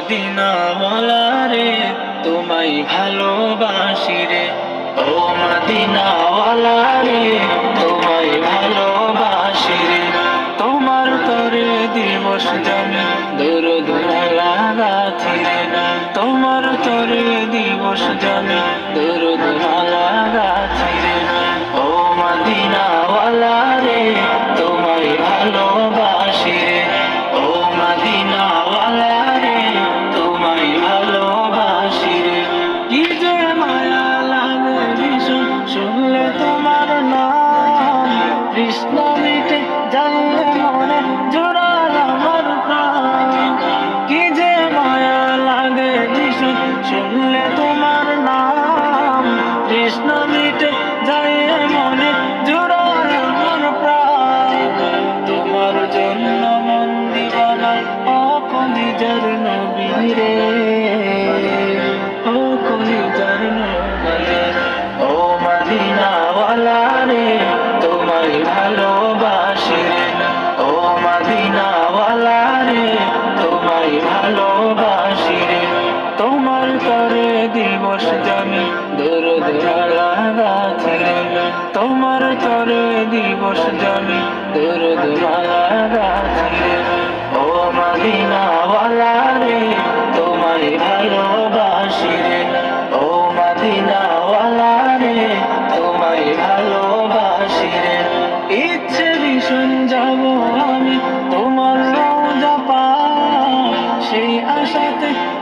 ও মদিনাওয়ালা রে তোমায় ভালোবাসি রে। ও মদিনাওয়ালা রে তোমায় ভালোবাসি রে। তোমার তরে দিবস জানি দরুদ লাগাছি রে। তোমার তরে দিবস জানি দরুদ লাগাছি রে। কৃষ্ণ মিটে জানলে মনে জোড়াল আমার প্রাণ। কি যে মায়া লাগে ভীষণ শুনলে তোমার নাম। কৃষ্ণ মিটে যায় মনে জোড়াল আমার প্রাণ। তোমার জন্য মন দিবানা অকলিজার নবীরে তোমার দিল দিবস জানি। দূর তোমার তরে দিবস জানি। দূর দূর ও মদিনাওয়ালা